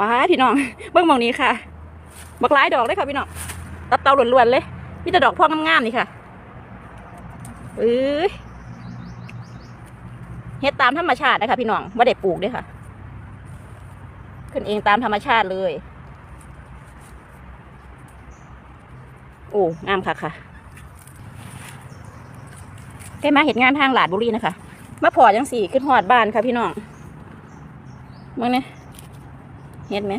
ว้าพี่น้อง เบิ่งมองนี้ค่ะ บักหลายดอกเลยค่ะพี่น้อง ตับเตาล้วนๆเลยมีแต่ดอกพวกงามๆนี่ค่ะเอ้ยเฮ็ดตามธรรมชาตินะคะพี่น้องไม่ได้ปลูกด้วยค่ะ ขึ้นเองตามธรรมชาติเลย โอ้งามค่ะค่ะแกมาเห็นงานทางหลาดบุรีนะคะมาพอจังสี่ขึ้นหอดบ้านค่ะพี่น้องมึงเนี่ย เห็นไหม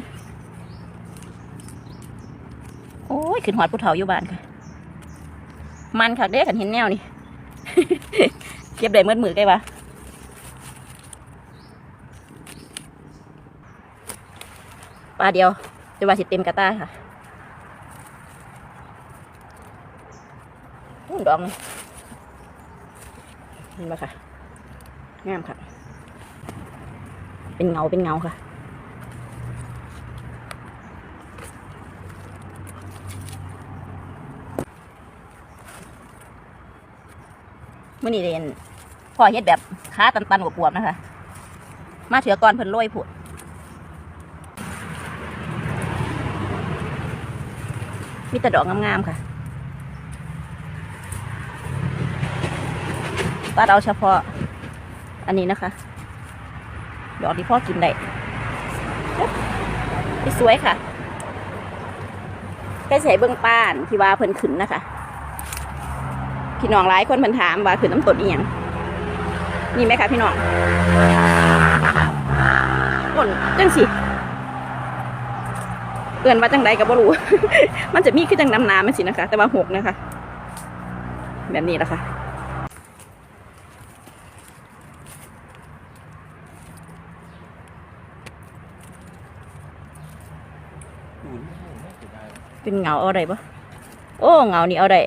โอ้ยขึ้นหอดผู้เฒ่าอยู่บ้านค่ะ มันค่ะเด้ขันเห็นแนวนี่ เก็บได้เมื่อมือไกปะปลาเดียวจะว่าสิเต็มกระตาค่ะอู้ดอกนี่เห็นปะค่ะงามค่ะ เป็นเงาเป็นเงาค่ะ มื่อนี้เรียนพ่อเฮ็ดแบบขาตันๆกว่าๆนะคะ มาเถือก่อนเพิ่นโรยผุดมีแต่ดอกงามๆค่ะตัดเอาเฉพาะ อันนี้นะคะ ดอกที่พ่อกินได้สวยค่ะใกล้ใส่เบื้องป้านที่ว่าเพิ่นขึ้นนะคะ พี่น้องหลายคนเพิ่นถามว่าคือน้ำตดอีหยังนี่ไหมคะพี่น้องต้นจังสิเอื่นว่าจังใดก็บ่รู้ มันจะมีคือจังน้ำน้ำมันสินะคะ แต่ว่าหกนะคะ แบบนี้แหละค่ะเป็นเงาเอาได้ปะโอ้เงานี่เอาได้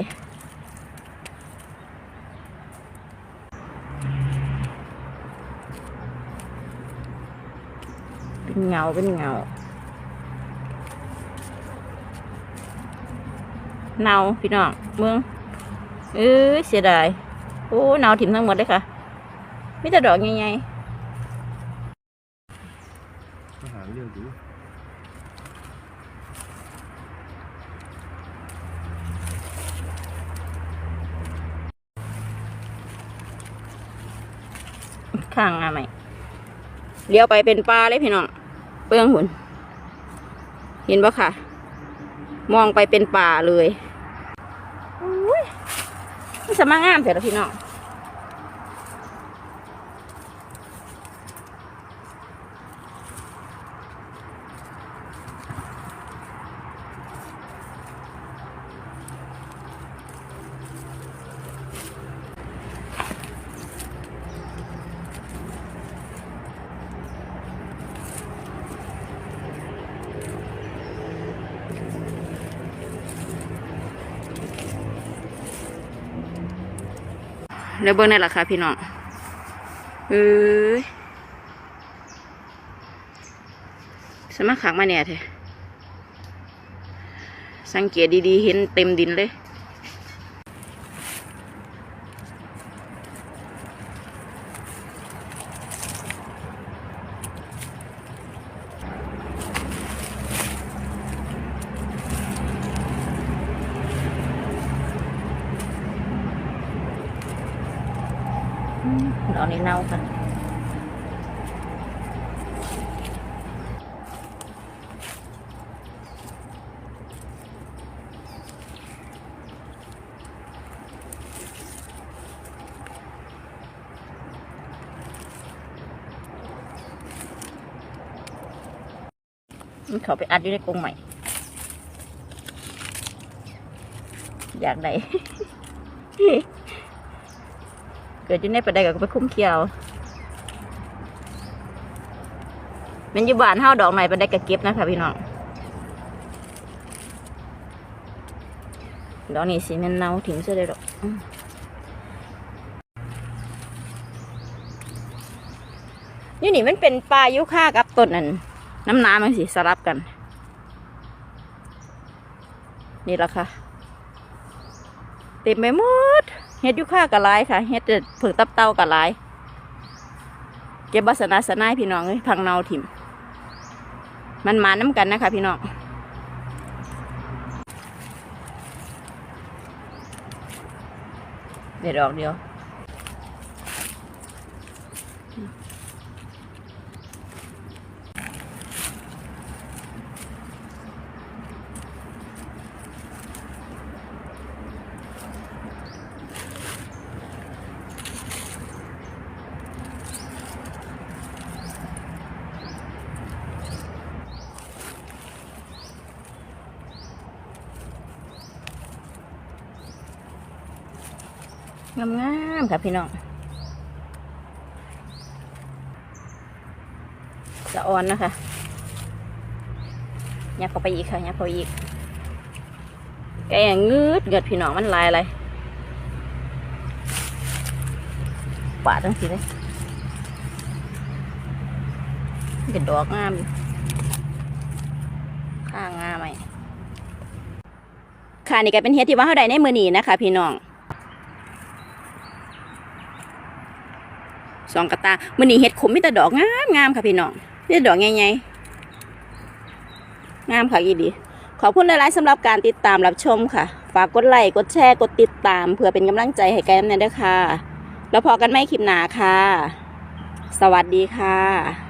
เป็นเงาเป็นเงาเนาพี่น้องเมืองเอ้ยเสียดายโอ้เนาถิ่มทั้งหมดเลยค่ะไมแต่ได้ดอกใหญ่มาหาเรื่องดูๆข้างงาไหมเลี้ยวไปเป็นปลาเลยพี่น้อง เปื้องหุ่น เห็นปะค่ะ มองไปเป็นป่าเลยอุ้ยมันสมางามเถอะละพี่น้อง แล้วเบิ้งได้หละค่ะพี่น้องเอ้ยสมัครขังมาเนี่ยเถอะสังเกตดีๆ เห็นเต็มดินเลย ดอกนี้เน่าค่ะมันเขาไปอัดอยู่ในกรงใหม่ อยากได้เกิดอยู่ในประเดก็ไปคุ้มเขียวมันอยู่บ้านเฮาดอกไหนประเดก็เก็บนะคะพี่น้องดอกนี้สิมันเน่าถิ่มเสียเลยดอกนี่นี่มันเป็นปลายุค่ากับต้นนั่นน้ำน้ำมันสิสลับกัน นี่ละค่ะ เต็มไปหมด เฮ็ดยุค่ากับลายค่ะเฮ็ดแต่เผือกตับเต้ากับลาย เก็บบัสนาสนายพี่น้องเลยพังเนาถิ่ม มันมาน้ำกันนะคะ พี่น้องเด็ดดอกเดียว งามๆค่ะพี่น้องสะออนนะคะยับเข้าไปอีกค่ะยับเข้าไปอีกแกงงืดเกิดพี่น้องมันลายอะไรปาดทั้งทีเลยเกิดดอกงามข้างงามไหมค่ะนี่ก็เป็นเฮ็ดที่ว่าเขาได้ในมือนีนะคะ พี่น้อง สองกระตามื่อนี้เห็ดขมมีแต่ดอกงามงามค่ะพี่น้องมีแต่ดอกใหญ่ๆงามค่ะอีดี ขอบคุณหลายๆสำหรับการติดตามรับชมค่ะ ฝากกดไลค์กดแชร์กดติดตามเพื่อเป็นกำลังใจให้แกมเนี่ยด้วยค่ะ แล้วพอกันไม่คลิปหนาค่ะ สวัสดีค่ะ